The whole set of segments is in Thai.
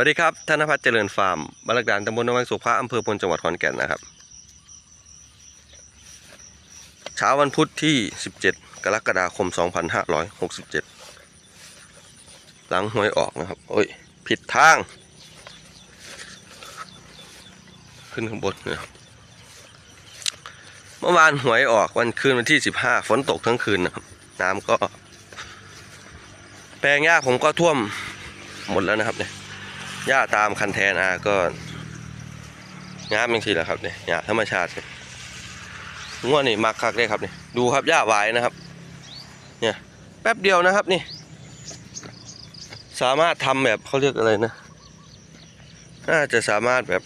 วัสดีครับธนพัฒน์เจริญฟาร์มบรรลักดานตำบลนวังสุภาอำเภอพลจังหวัดขอนแก่นนะครับ เช้าวันพุธที่ 17 กรกฎาคม 2567 หลังหวยออกนะครับ โอ้ย ผิดทาง ขึ้นข้างบนเนะครับเมื่อวานหวยออกวันคืนวันที่ 15 ฝนตกทั้งคืนนะครับ น้ำก็ แปลงหญ้าผมก็ท่วมหมดแล้วนะครับเนี่ย หญ้าตามคันแทนอาก็งามยังทีแหละครับเนี่ยหญ้าธรรมชาติเนี่ยง่วนี่มักคักเลยครับเนี่ยดูครับหญ้าหวายนะครับ เนี่ยแป๊บเดียวนะครับนี่ สามารถทำแบบเขาเรียกอะไรนะน่าจะสามารถแบบ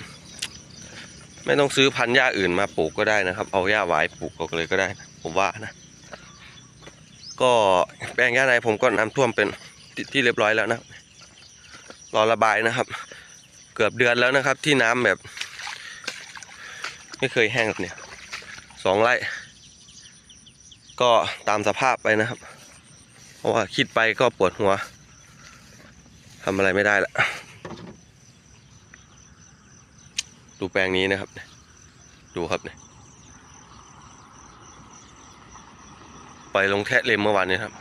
ไม่ต้องซื้อพันธุ์หญ้าอื่นมาปลูกก็ได้นะครับ เอาหญ้าหวายปลูกก็เลยก็ได้นะผมว่านะ ก็แปลงหญ้าในผมก็น้ำท่วมเป็นทที่เรียบร้อยแล้วนะ รอระบายนะครับ เกือบเดือนแล้วนะครับ ที่น้ำแบบ ไม่เคยแห้งแบบเนี้ยสองไร่ก็ตามสภาพไปนะครับ เพราะว่าคิดไปก็ปวดหัวทำอะไรไม่ได้ละดูแปลงนี้นะครับ ดูครับเนี่ยไปลงแทะเลมเมื่อวานนี้ครับ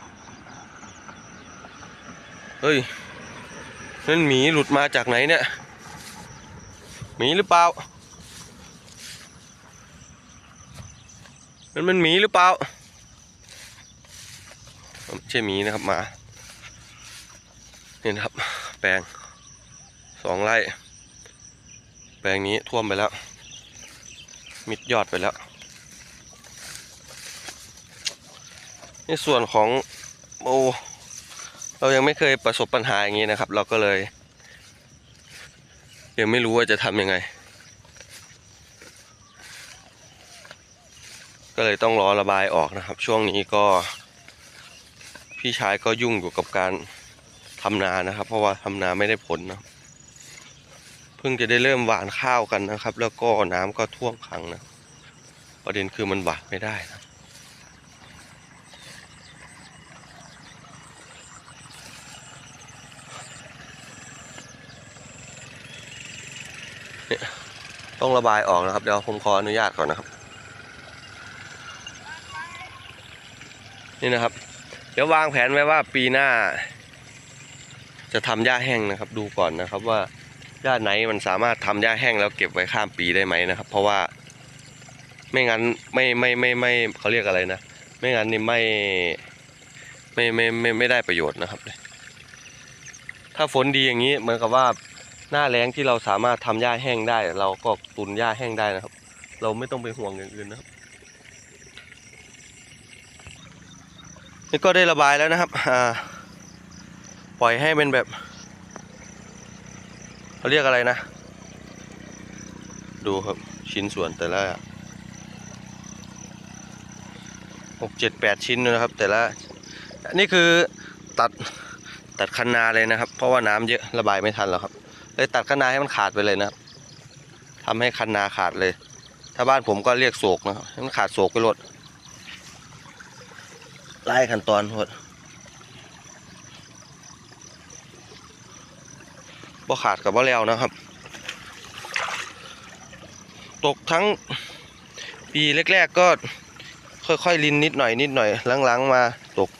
เฮ้ย นั่นหมีหลุดมาจากไหนเนี่ย หมีหรือเปล่านั่นมันหมีหรือเปล่าไม่ใช่หมีนะครับหมานี่นะครับ แปลงสองไร่แปลงนี้ท่วมไปแล้ว มิดยอดไปแล้วในส่วนของโอ เรายังไม่เคยประสบปัญหาอย่างนี้นะครับ เราก็เลย ยังไม่รู้ว่าจะทำยังไง ก็เลยต้องรอระบายออกนะครับ ช่วงนี้ก็ พี่ชายก็ยุ่งอยู่กับการทำนานะครับ เพราะว่าทำนาไม่ได้ผลนะเพิ่งจะได้เริ่มหว่านข้าวกันนะครับ แล้วก็น้ำก็ท่วมขังนะประเด็นคือมันหว่านไม่ได้นะ ต้องระบายออกนะครับ เดี๋ยวผมขออนุญาตก่อนนะครับ นี่นะครับ เดี๋ยววางแผนไว้ว่าปีหน้า จะทำหญ้าแห้งนะครับ ดูก่อนนะครับว่าหญ้าไหนมันสามารถทำหญ้าแห้งแล้วเก็บไว้ข้ามปีได้ไหมนะครับ เพราะว่า ไม่งั้นไม่ไม่ไม่ไม่เขาเรียกอะไรนะไม่งั้นนี่ไม่ไม่ไม่ไม่ไม่ได้ประโยชน์นะครับ ถ้าฝนดีอย่างนี้เหมือนกับว่า หน้าแรงที่เราสามารถทำหญ้าแห้งได้ เราก็ตุนหญ้าแห้งได้นะครับ เราไม่ต้องไปห่วงอย่างอื่นนะครับนี่ก็ได้ระบายแล้วนะครับอ่าปล่อยให้เป็นแบบเขาเรียกอะไรนะ ดูครับชิ้นส่วนแต่ละหกเจ็ดแปดชิ้นนะครับ แต่ละนนี้คือตัดตัดคันนาเลยนะครับ เพราะว่าน้ำเยอะระบายไม่ทันแล้วครับ เลยตัดคันนาให้มันขาดไปเลยนะครับทำให้คันนาขาดเลย ถ้าบ้านผมก็เรียกโศกนะครับให้มันขาดโศกไปหมดไล่ขั้นตอนหมดบ่ขาดกับบ่แล้วนะครับ ตกทั้งปีแรกๆก็ค่อยๆลินนิดหน่อยนิดหน่อยหลังๆมาตก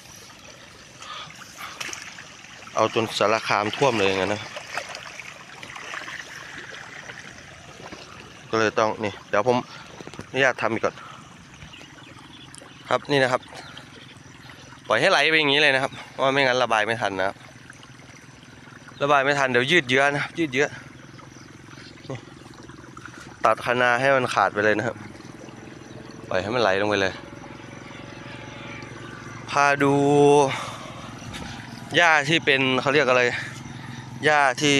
เอาจนสารคามท่วมเลยงนั้นนะครับ ก็เลยต้องนี่ เดี๋ยวผมอนุญาตทำอีกก่อน ครับนี่นะครับ ปล่อยให้ไหลไปอย่างนี้เลยนะครับเพราะว่าไม่งั้นระบายไม่ทันนะครับระบายไม่ทันเดี๋ยวยืดเยื้อนะยืดเยื้อตัดคนาให้มันขาดไปเลยนะครับ ปล่อยให้มันไหลลงไปเลย พาดูหญ้าที่เป็นเขาเรียกอะไรหญ้าที่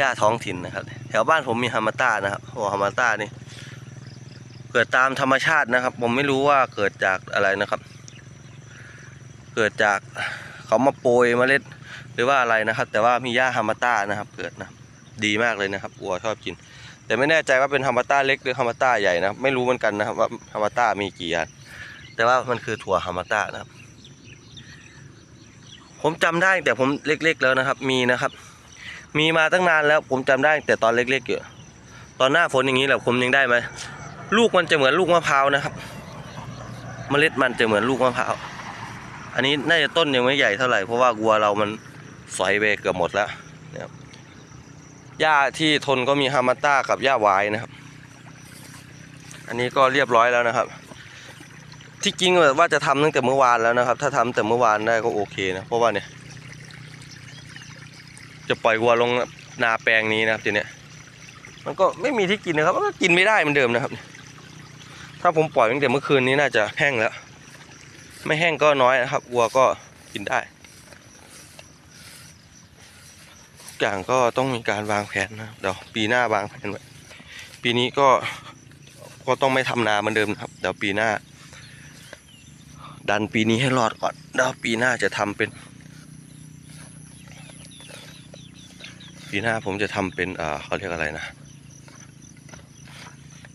หญ้าท้องถิ่นนะครับ แถวบ้านผมมีฮามาต้านะครับหัวฮามาต้านี่ เกิดตามธรรมชาตินะครับ ผมไม่รู้ว่าเกิดจากอะไรนะครับ เกิดจากเขามาโปรยเมล็ดหรือว่าอะไรนะครับ แต่ว่ามีหญ้าฮามาต้านะครับ เกิดนะดีมากเลยนะครับวัวชอบกิน แต่ไม่แน่ใจว่าเป็นฮามาต้าเล็กหรือฮามาต้าใหญ่นะครับ ไม่รู้เหมือนกันนะครับว่าฮามาต้ามีกี่อันแต่ว่ามันคือถั่วฮามาต้านะครับผผมจำได้แต่ผมเล็ก ๆ แล้วนะครับ มีนะครับ มีมาตั้งนานแล้วผมจำได้แต่ตอนเล็กๆอยู่ตอนหน้าฝนอย่างนี้แหละผมยังได้ไหมลูกมันจะเหมือนลูกมะพร้าวนะครับ เมล็ดมันจะเหมือนลูกมะพร้าวอันนี้น่าจะต้นยังไม่ใหญ่เท่าไหร่เพราะว่าวัวเรามันสอยไปเกือบหมดแล้วนะครับหญ้าที่ทนก็มีฮามาต้ากับหญ้าวายนะครับ อันนี้ก็เรียบร้อยแล้วนะครับ ที่จริงว่าจะทำตั้งแต่เมื่อวานแล้วนะครับ ถ้าทำแต่เมื่อวานได้ก็โอเคนะเพราะว่าเนี่ย จะปล่อยวัวลงนาแปลงนี้นะครับทีเนี้ยมันก็ไม่มีที่กินนะครับมันก็กินไม่ได้เหมือนเดิมนะครับ ถ้าผมปล่อยตั้งแต่เมื่อคืนนี้น่าจะแห้งแล้ว ไม่แห้งก็น้อยนะครับวัวก็กินได้ทุกอย่างก็ต้องมีการวางแผนนะครับเดี๋ยวปีหน้าวางแผนไว้ปีนี้ก็ก็ต้องไม่ทำนาเหมือนเดิมนะครับเดี๋ยวปีหน้า ดันปีนี้ให้รอดก่อนเดี๋ยวปีหน้าจะทำเป็น ปีหน้าผมจะทำเป็นเอ่อเขาเรียกอะไรนะ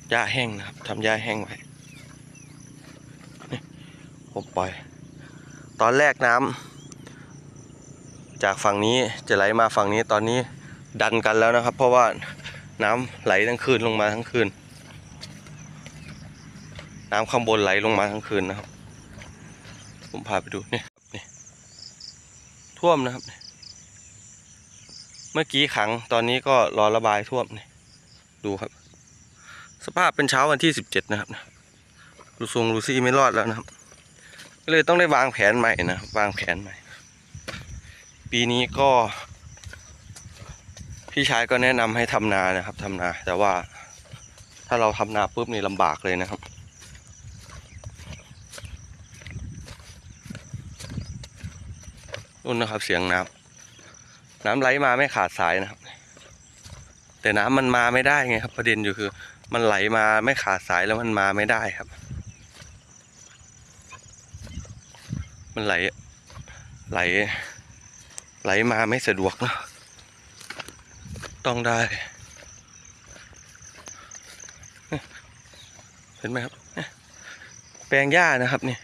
หญ้าแห้งนะครับทำหญ้าแห้งไว้นี่ผมปล่อย ตอนแรกน้ำจากฝั่งนี้จะไหลมาฝั่งนี้ตอนนี้ดันกันแล้วนะครับ เพราะว่าน้ำไหลทั้งคืนลงมาทั้งคืน น้ำข้างบนไหลลงมาทั้งคืนนะครับ ผมพาไปดูนี่นี่ท่วมนะครับ เมื่อกี้ขังตอนนี้ก็รอระบายท่วมนี่ดูครับ สภาพเป็นเช้าวันที่สิบเจ็ดนะครับลูซงลูซี่ไม่รอดแล้วนะครับ ก็เลยต้องได้วางแผนใหม่นะวางแผนใหม่ ปีนี้ก็ พี่ชายก็แนะนำให้ทำนานะครับทำนา แต่ว่าถ้าเราทำนาปุ๊บนี่ลำบากเลยนะครับนู่นนะครับเสียงน้ำ น้ำไหลมาไม่ขาดสายนะครับ แต่น้ำมันมาไม่ได้ไงครับ ประเด็นอยู่คือ มันไหลมาไม่ขาดสายแล้วมันมาไม่ได้ครับ มันไหลไหล ไหลมาไม่สะดวกนะต้องได้ เห็นไหมครับ แปลงหญ้านะครับนี่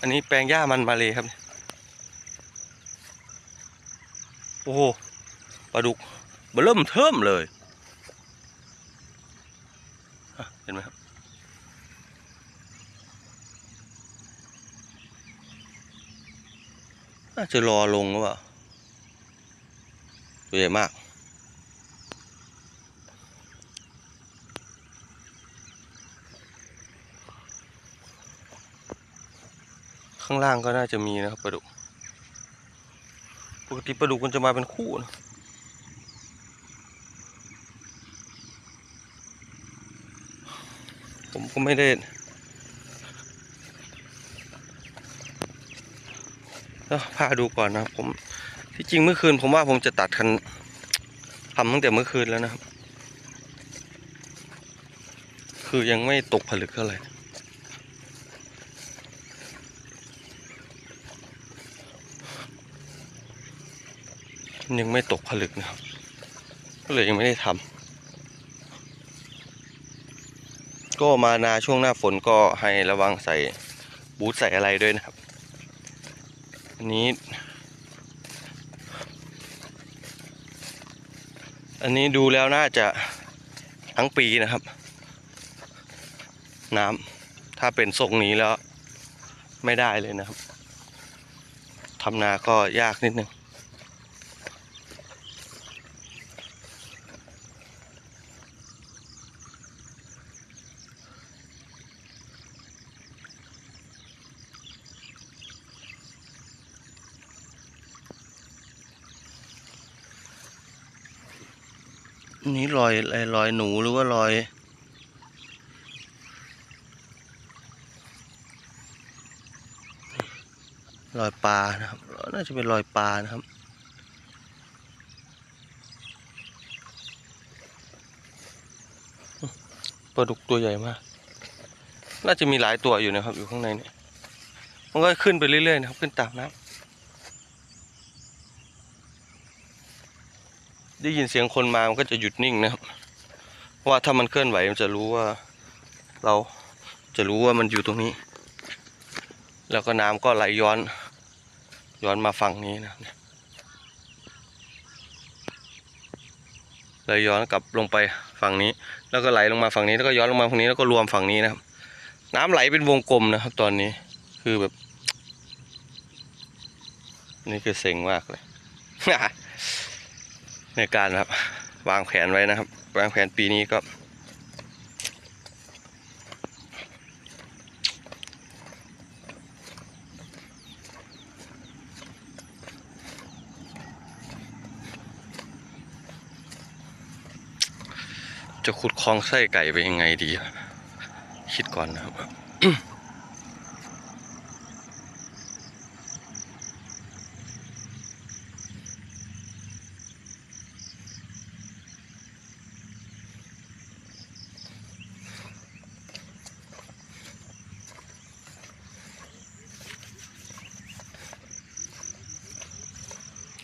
อันนี้แปลงหญ้ามันมาเลยครับ โอ้โหปลาดุกเริ่มเทิมเลยเห็นไหมครับน่าจะรอลงหรือเปล่าตัวใหญ่มาก ข้างล่างก็น่าจะมีนะครับปลาดุก กติปลาดุกมันจะมาเป็นคู่นะผมก็ไม่ได้พาดูก่อนนะครับผมที่จริงเมื่อคืนผมว่าผมจะตัดคันทำตั้งแต่เมื่อคืนแล้วนะครับ คือยังไม่ตกผลึกเท่าไหร่ ยังไม่ตกผลึกนะครับ ก็เลยยังไม่ได้ทำก็มานาช่วงหน้าฝนก็ให้ระวังใส่บูทใส่อะไรด้วยนะครับ อันนี้ อันนี้ดูแล้วน่าจะทั้งปีนะครับ น้ำถ้าเป็นทรงนี้แล้วไม่ได้เลยนะครับทำนาก็ยากนิดนึง นี่รอยอะไรรอยหนูหรือว่ารอยรอยปลานะครับ น่าจะเป็นรอยปลานะครับ ปลาดุกตัวใหญ่มาก น่าจะมีหลายตัวอยู่นะครับ อยู่ข้างในเนี่ย มันก็ขึ้นไปเรื่อยๆนะครับ ขึ้นตามน้ำ ได้ยินเสียงคนมามันก็จะหยุดนิ่งนะครับเพราะว่าถ้ามันเคลื่อนไหวมันจะรู้ว่า เราจะรู้ว่ามันอยู่ตรงนี้ แล้วก็น้ำก็ไหลย้อน ย้อนมาฝั่งนี้นะครับเนี่ยเลยย้อนกลับลงไปฝั่งนี้ แล้วก็ไหลลงมาฝั่งนี้แล้วก็ย้อนลงมาฝั่งนี้แล้วก็รวมฝั่งนี้นะครับ น้ำไหลเป็นวงกลมนะครับ ตอนนี้คือแบบ นี่คือเซ็งมากเลย ในการครับ วางแผนไว้นะครับ วางแผนปีนี้ก็ จะขุดคลองไส้ไก่ไปยังไงดี คิดก่อนนะครับ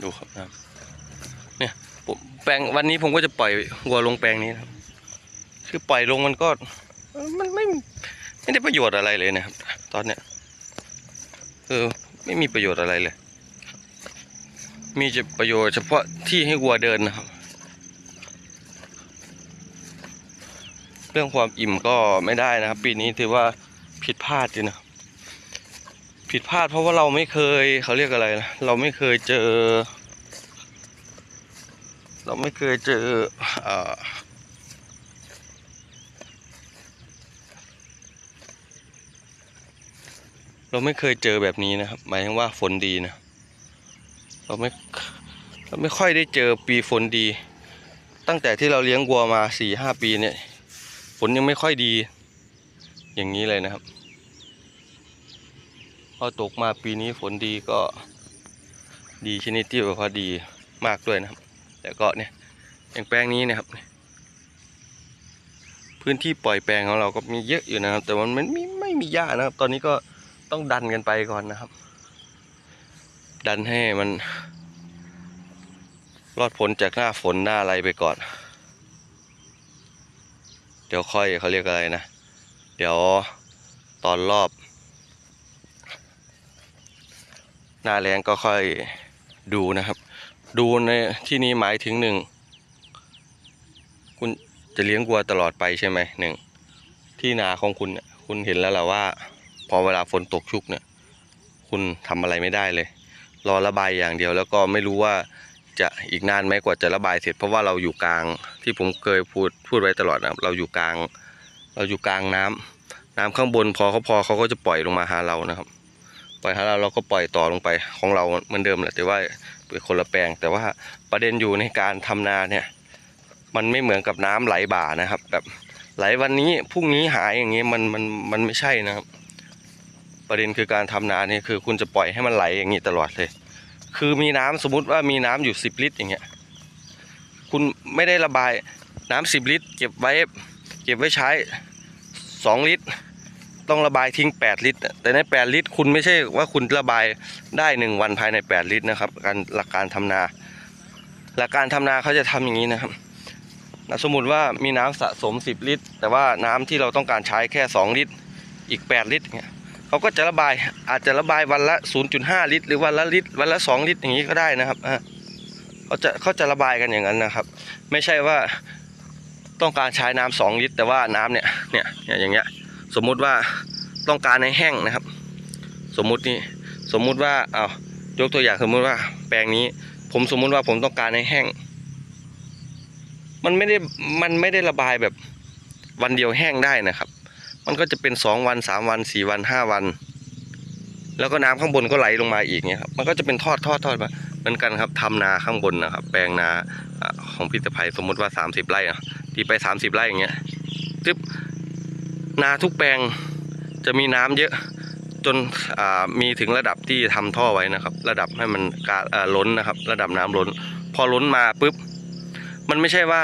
ดูครับนะครับเนี่ยผมแปล งวันนี้ผมก็จะปล่อยวัวลงแปลงนี้นะครับ คือปล่อยลงมันก็มันไม่ไม่ได้ประโยชน์อะไรเลยนะครับ ตอนเนี้ยเออไม่มีประโยชน์อะไรเลย มีจะประโยชน์เฉพาะที่ให้วัวเดินนะครับ เรื่องความอิ่มก็ไม่ได้นะครับ ปีนี้ถือว่าผิดพลาดจริงนะผิดพลาดเพราะว่าเราไม่เคยเขาเรียกอะไรนะเราไม่เคยเจอ เราไม่เคยเจอเอ่อเราไม่เคยเจอแบบนี้นะครับ หมายถึงว่าฝนดีนะ เราไม่เราไม่ค่อยได้เจอปีฝนดี ตั้งแต่ที่เราเลี้ยงวัวมาสี่ห้าปีเนี่ย ฝนยังไม่ค่อยดี อย่างนี้เลยนะครับ พอตกมาปีนี้ฝนดีก็ดีชนิดที่แบบว่าดีมากด้วยนะครับ แต่ก็เนี่ยอย่างแปลงนี้นะครับ พื้นที่ปล่อยแปลงของเราก็มีเยอะอยู่นะครับ แต่มันไม่ไม่ไม่มีหญ้านะครับ ตอนนี้ก็ต้องดันกันไปก่อนนะครับ ดันให้มัน รอดพ้นจากหน้าฝนหน้าอะไรไปก่อน เดี๋ยวค่อยเขาเรียกอะไรนะ เดี๋ยวตอนรอบ หน้าแรงก็ค่อยดูนะครับ ดูในที่นี้หมายถึงหนึ่งคุณจะเลี้ยงวัวตลอดไปใช่ไหมหนึ่งที่นาของคุณเนี่ยคุณเห็นแล้วแหละว่า พอเวลาฝนตกชุกเนี่ย คุณทำอะไรไม่ได้เลย รอระบายอย่างเดียวแล้วก็ไม่รู้ว่าจะอีกนานไหมกว่าจะระบายเสร็จเพราะว่าเราอยู่กลางที่ผมเคยพูดพูดไว้ตลอดนะเราอยู่กลาง เราอยู่กลางน้ำน้ำข้างบนพอเขาพอเขาก็จะปล่อยลงมาหาเรานะครับ ปล่อยหาเราเราก็ปล่อยต่อลงไปของเราเหมือนเดิมแหละแต่ว่า คนละแปลง แต่ว่าประเด็นอยู่ในการทำนาเนี่ย มันไม่เหมือนกับน้ำไหลบ่านะครับ แบบไหลวันนี้พรุ่งนี้หายอย่างเงี้ยมันมันมันไม่ใช่นะครับ ประเด็นคือการทำนาเนี่ยคือ คุณจะปล่อยให้มันไหลอย่างนี้ตลอดเลย คือมีน้ำสมมติว่ามีน้ำอยู่สิบลิตรอย่างเงี้ยคุณไม่ได้ระบายน้ำสิบลิตร เก็บไว้ เก็บไว้ใช้สองลิตร ต้องระบายทิ้งแปดลิตร แต่ในแปดลิตร คุณไม่ใช่ว่าคุณระบายได้หนึ่งวันภายในแปดลิตรนะครับ การหลักการทำนา หลักการทำนาเขาจะทำอย่างนี้นะครับนะสมมติว่ามีน้ำสะสมสิบลิตร แต่ว่าน้ำที่เราต้องการใช้แค่สองลิตร อีกแปดลิตรเงี้ยเขาก็จะระบายอาจจะระบายวันละ 0.5 ลิตร หรือวันละลิตร วันละ 2 ลิตรอย่างนี้ก็ได้นะครับอะเขาจะเขาจะระบายกันอย่างนั้นนะครับ ไม่ใช่ว่าต้องการใช้น้ำ2ลิตร แต่ว่าน้ำเนี่ยเนี่ยเนี่ยอย่างเงี้ย สมมุติว่าต้องการให้แห้งนะครับ สมมุตินี่สมมุติว่าเอายกตัวอย่างสมมุติว่าแปลงนี้ ผมสมมุติว่าผมต้องการให้แห้ง มันไม่ได้มันไม่ได้ระบายแบบวันเดียวแห้งได้นะครับ มันก็จะเป็นสองวันสามวันสี่วันห้าวัน แล้วก็น้ำข้างบนก็ไหลลงมาอีกเนี่ยครับมันก็จะเป็นทอดทอดทอดมาเหมือนกันครับทำนาข้างบนนะครับ แปลงนาของพิตภัยสมมติว่าสามสิบไร่อะที่ไปสามสิบไร่อย่างเงี้ยจึ๊บ นาทุกแปลงจะมีน้ำเยอะจนมีถึงระดับที่ทำท่อไว้นะครับ ระดับให้มันกาล้นนะครับ ระดับน้ำล้น พอล้นมาปุ๊บ มันไม่ใช่ว่า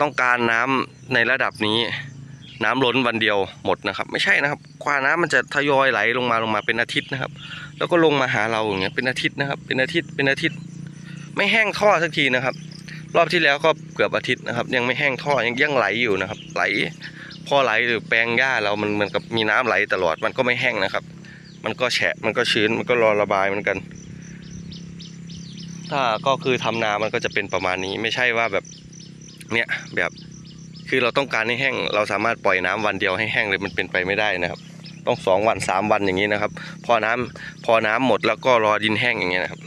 ต้องการน้ำในระดับนี้ น้ำล้นวันเดียวหมดนะครับ ไม่ใช่นะครับกว่าน้ำมันจะทยอยไหลลงมาลงมาเป็นอาทิตย์นะครับ แล้วก็ลงมาหาเราอย่างเงี้ยเป็นอาทิตย์นะครับ เป็นอาทิตย์เป็นอาทิตย์ ไม่แห้งท่อสักทีนะครับ รอบที่แล้วก็เกือบอาทิตย์นะครับ ยังไม่แห้งท่อยังยังไหลอยู่นะครับ ไหล พอไหลหรือแปลงหญ้าเรามันเหมือนกับมีน้ำไหลตลอดมันก็ไม่แห้งนะครับ มันก็แฉะมันก็ชื้นมันก็รอระบายเหมือนกัน ถ้าก็คือทำนามันก็จะเป็นประมาณนี้ไม่ใช่ว่าแบบเนี่ยแบบคือเราต้องการให้แห้ง เราสามารถปล่อยน้ำวันเดียวให้แห้งเลยมันเป็นไปไม่ได้นะครับ ต้องสองวันสามวันอย่างนี้นะครับ พอน้ำพอน้ำหมดแล้วก็รอดินแห้งอย่างเงี้ยนะครับ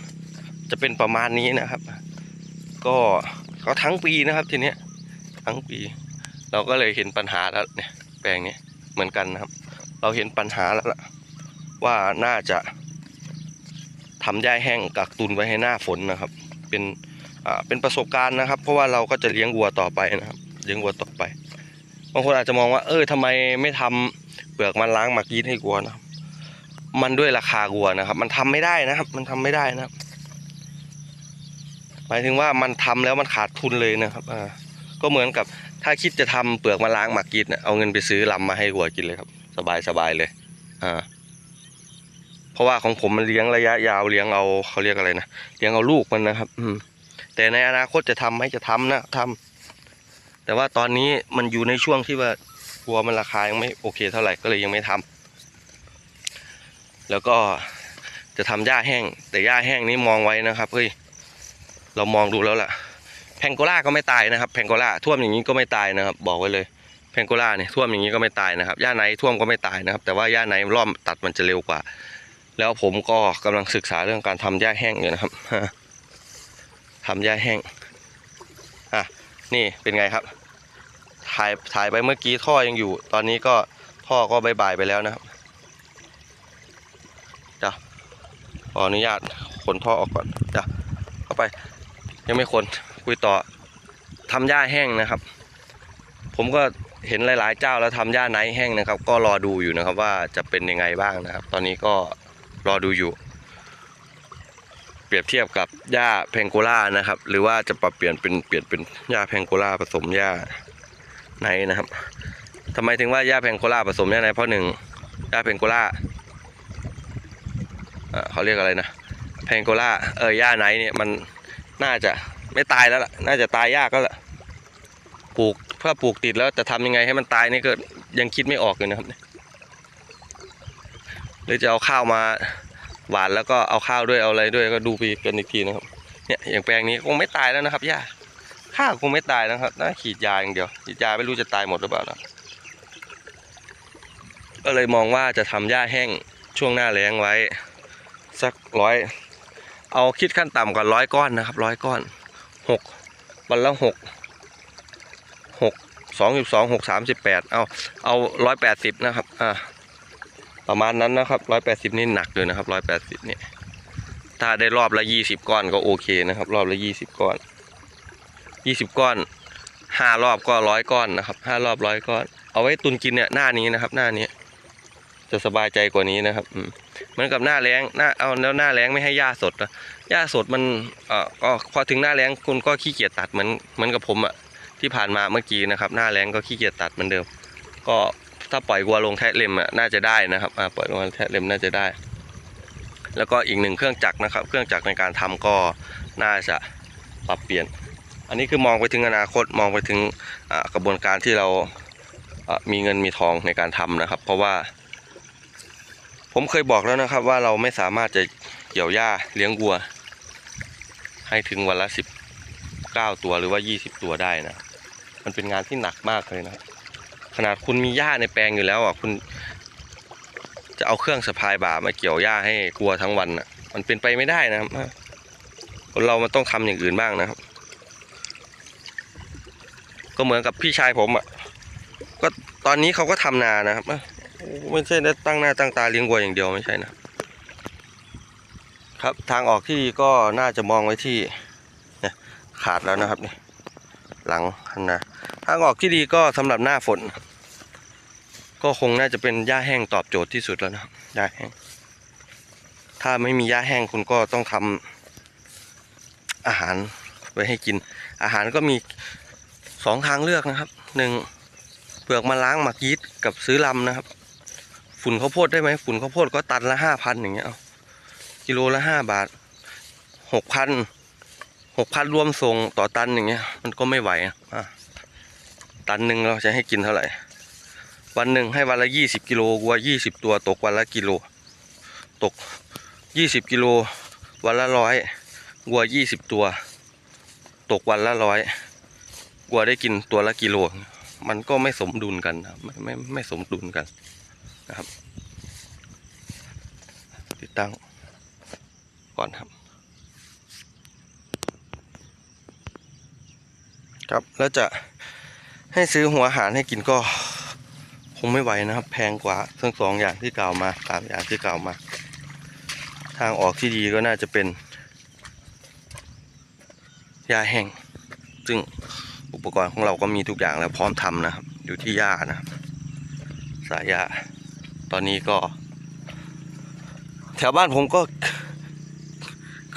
จะเป็นประมาณนี้นะครับ ก็ก็ทั้งปีนะครับทีเนี้ยทั้งปี เราก็เลยเห็นปัญหาแล้วเนี่ยแปลงนี้เหมือนกันนะครับ เราเห็นปัญหาแล้วล่ะว่าน่าจะทำหญ้าแห้งกักตุนไว้ให้หน้าฝนนะครับ เป็นอ่าเป็นประสบการณ์นะครับ เพราะว่าเราก็จะเลี้ยงวัวต่อไปนะครับ เลี้ยงวัวต่อไปบางคนอาจจะมองว่า เออทำไมไม่ทำเปลือกมันล้างหมักยีสต์ให้วัวนะมันด้วยราคาวัวนะครับ มันทำไม่ได้นะครับ มันทำไม่ได้นะครับหมายถึงว่ามันทำแล้วมันขาดทุนเลยนะครับอ่าก็เหมือนกับ ถ้าคิดจะทำเปลือกมะล้างหมักยีสต์เนี่ยเอาเงินไปซื้อลำมาให้วัวกินเลยครับ สบายสบายเลย อ่า เพราะว่าของผมมันเลี้ยงระยะยาวเลี้ยงเอาเขาเรียกอะไรนะเลี้ยงเอาลูกมันนะครับ อืม แต่ในอนาคตจะทำไหมจะทำนะทำแต่ว่าตอนนี้มันอยู่ในช่วงที่ว่าวัวมันราคายังไม่โอเคเท่าไหร่ก็เลยยังไม่ทำแล้วก็จะทำหญ้าแห้ง แต่หญ้าแห้งนี้มองไว้นะครับเฮ้ยเรามองดูแล้วล่ะ แพงโกล่าก็ไม่ตายนะครับแพงโกล่าท่วมอย่างนี้ก็ไม่ตายนะครับ บอกไว้เลยแพงโกล่าเนี่ยท่วมอย่างนี้ก็ไม่ตายนะครับหญ้าไหนท่วมก็ไม่ตายนะครับ แต่ว่าหญ้าไหนรอมตัดมันจะเร็วกว่า แล้วผมก็กำลังศึกษาเรื่องการทำหญ้าแห้งอยู่นะครับทำหญ้าแห้งอะนี่เป็นไงครับ ถ่ายถ่ายไปเมื่อกี้ท่อยังอยู่ ตอนนี้ก็ท่อก็บายบายไปแล้วนะครับเดี๋ยวขออนุญาตขนท่อออกก่อนเดี๋ยวเข้าไปยังไม่ขน คุยต่อทำหญ้าแห้งนะครับ ผมก็เห็นหลาย ๆ เจ้าแล้วทำหญ้าไนท์แห้งนะครับ ก็รอดูอยู่นะครับว่าจะเป็นยังไงบ้างนะครับ ตอนนี้ก็รอดูอยู่ เปรียบเทียบกับหญ้าแพงโกล่านะครับ หรือว่าจะปรับเปลี่ยนเป็นเปลี่ยนเป็นหญ้าแพงโกล่าผสมหญ้าไนท์นะครับทำไมถึงว่าหญ้าแพงโกล่าผสมหญ้าไนท์เพราะหนึ่งหญ้าแพงโกล่าเขาเรียกอะไรนะแพงโกล่าเออหญ้าไนท์เนี่ยมันน่าจะ ไม่ตายแล้วล่ะ น่าจะตายยากก็ล่ะปลูกเพื่อปลูกติดแล้วจะทำยังไงให้มันตายนี่ก็ยังคิดไม่ออกเลยนะครับหรือจะเอาข้าวมาหวานแล้วก็เอาข้าวด้วยเอาอะไรด้วยก็ดูไปกันอีกทีนะครับ เนี่ยอย่างแปลงนี้คงไม่ตายแล้วนะครับย่าข้าวคงไม่ตายนะครับน่าขีดยาอย่างเดียวฉีดยาไม่รู้จะตายหมดหรือเปล่านะก็เลยมองว่าจะทำหญ้าแห้งช่วงหน้าแล้งไว้ สักร้อยเอาคิดขั้นต่ำก่อนร้อยก้อนนะครับร้อยก้อน หกวันละหกหกสองสิบสองหกสามสิบแปดเอาเอาร้อยแปดสิบนะครับอ่าประมาณนั้นนะครับร้อยแปดสิบนี่หนักเลยนะครับร้อยแปดสิบนี่ถ้าได้รอบละยี่สิบก้อนก็โอเคนะครับ รอบละยี่สิบก้อนยี่สิบก้อนห้ารอบก็ร้อยก้อนนะครับห้ารอบร้อยก้อน เอาไว้ตุนกินเนี่ยหน้านี้นะครับหน้านี้จะสบายใจกว่านี้นะครับ อืมเหมือนกับหน้าแรงหน้าเอาแล้วหน้าแรงไม่ให้หญ้าสดนะ หญ้าสดมันเอ่อก็พอถึงหน้าแรงคุณก็ขี้เกียจตัดเหมือนเหมือนกับผมอะที่ผ่านมาเมื่อกี้นะครับ หน้าแรงก็ขี้เกียจตัดเหมือนเดิม ก็ถ้าปล่อยวัวลงแทะเล็มอะน่าจะได้นะครับอ่าปล่อยลงแทะเล็มน่าจะได้ แล้วก็อีกหนึ่งเครื่องจักรนะครับ เครื่องจักรในการทำก็น่าจะปรับเปลี่ยน อันนี้คือมองไปถึงอนาคตมองไปถึงอ่ากระบวนการที่เราอ่ามีเงินมีทองในการทำนะครับ เพราะว่า ผมเคยบอกแล้วนะครับว่าเราไม่สามารถจะเกี่ยวหญ้าเลี้ยงวัว ให้ถึงวันละสิบเก้าตัวหรือว่ายี่สิบตัวได้นะ มันเป็นงานที่หนักมากเลยนะ ขนาดคุณมีหญ้าในแปลงอยู่แล้วอะคุณ จะเอาเครื่องสะพายบ่ามาเกี่ยวหญ้าให้กลัวทั้งวันอะ มันเป็นไปไม่ได้นะครับคนเรามันต้องทำอย่างอื่นบ้างนะครับ ก็เหมือนกับพี่ชายผมอะ ก็ตอนนี้เขาก็ทำนานะครับไม่ใช่ได้ตั้งหน้าตั้งตาเลี้ยงวัวอย่างเดียวไม่ใช่นะ ครับทางออกที่ดีก็น่าจะมองไว้ที่เนี่ยขาดแล้วนะครับนี่หลังนนาทางออกที่ดีก็สำหรับหน้าฝน ก็คงน่าจะเป็นหญ้าแห้งตอบโจทย์ที่สุดแล้วนะหญ้าแห้ง ถ้าไม่มีหญ้าแห้งคุณก็ต้องทำอาหารไว้ให้กิน อาหารก็มีสองทางเลือกนะครับหนึ่งเปลือกมาล้างหมักยีสต์กับซื้อลำนะครับ ฝุ่นข้าวโพดได้ไหมฝุ่นข้าวโพดก็ตันละห้าพันอย่างเงี้ยเอา กิโลละห้าบาทหกพันหกพันรวมส่งต่อตันอย่างเงี้ย มันก็ไม่ไหวอะตันหนึ่งเราจะให้กินเท่าไหร่ วันหนึ่งให้วันละยี่สิบกิโลวัวยี่สิบตัวตกวันละกิโล ตกยี่สิบกิโลวันละร้อยวัวยี่สิบตัว ตกวันละร้อยวัวได้กินตัวละกิโล มันก็ไม่สมดุลกันนะไม่ไม่ไม่สมดุลกันนะครับ ติดตั้ง ก่อนครับ ครับแล้วจะให้ซื้อหัวอาหารให้กินก็คงไม่ไหวนะครับ แพงกว่าทั้งสองอย่างที่กล่าวมาสามอย่างที่กล่าวมา ทางออกที่ดีก็น่าจะเป็น ยาแห้งซึ่งอุปกรณ์ของเราก็มีทุกอย่างแล้วพร้อมทำนะครับ อยู่ที่ยานะครับสายยาตอนนี้ก็ แถวบ้านผมก็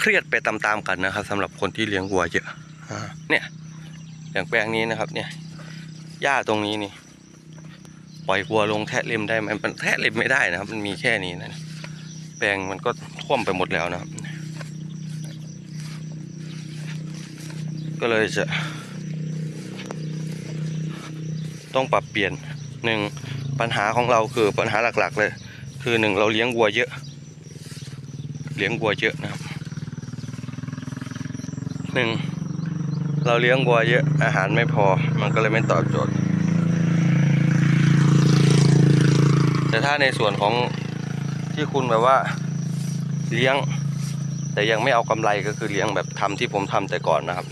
เครียดไปตามๆกันนะครับสำหรับคนที่เลี้ยงวัวเยอะอ่าเนี่ยอย่างแปลงนี้นะครับ เนี่ยหญ้าตรงนี้นี่ ปล่อยวัวลงแทะเล็มได้ไหมมันแทะเล็มไม่ได้นะครับ มันมีแค่นี้นะแปลงมันก็ท่วมไปหมดแล้วนะครับ ก็เลยจะ ต้องปรับเปลี่ยนหนึ่งปัญหาของเราคือปัญหาหลักๆ เลย คือหนึ่งเราเลี้ยงวัวเยอะ เลี้ยงวัวเยอะนะครับ หนึ่งเราเลี้ยงวัวเยอะอาหารไม่พอมันก็เลยไม่ตอบโจทย์ แต่ถ้าในส่วนของที่คุณแบบว่าเลี้ยง แต่ยังไม่เอากำไรก็คือเลี้ยงแบบทำที่ผมทำแต่ก่อนนะครับ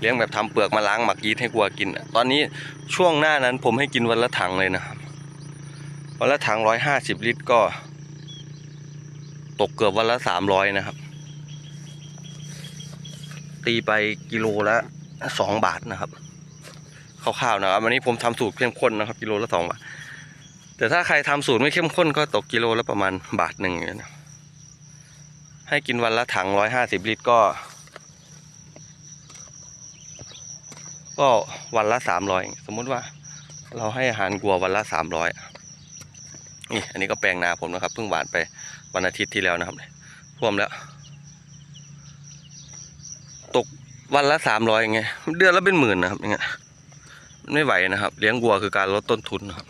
เลี้ยงแบบทำเปลือกมาล้างหมักยีสต์ให้วัวกินตอนนี้ช่วงหน้านั้นผมให้กินวันละถังเลยนะครับวันละถังร้อยห้าสิบลิตรก็ ตกเกือบวันละสามร้อยนะครับ ตีไปกิโลละสองบาทนะครับคร่าวๆนะครับวันนี้ผมทำสูตรเข้มข้นนะครับ กิโลละสองบาท แต่ถ้าใครทำสูตรไม่เข้มข้นก็ตกกิโลละประมาณบาทหนึ่งอย่างเงี้ยนะให้กินวันละถังร้อยห้าสิบลิตรก็ ก็วันละสามร้อยสมมุติว่า เราให้อาหารกัววันละสามร้อยนี่อันนี้ก็แปลงนาผมนะครับเพิ่งหวานไปวันอาทิตย์ที่แล้วนะครับท่วมแล้ว ตก วันละสามร้อยอย่างเงี้ยเดือนละเป็นหมื่นนะครับอย่างเงี้ยไม่ไหวนะครับ เลี้ยงวัวคือการลดต้นทุนนะครับ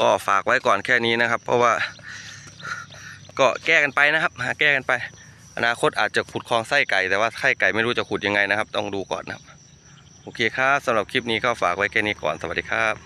ก็ฝากไว้ก่อนแค่นี้นะครับ เพราะว่า ก็แก้กันไปนะครับหาแก้กันไป อนาคตอาจจะขุดคลองไส้ไก่แต่ว่าไส้ไก่ไม่รู้จะขุดยังไงนะครับ ต้องดูก่อนนะครับ โอเคครับสำหรับคลิปนี้ก็ฝากไว้แค่นี้ก่อนสวัสดีครับ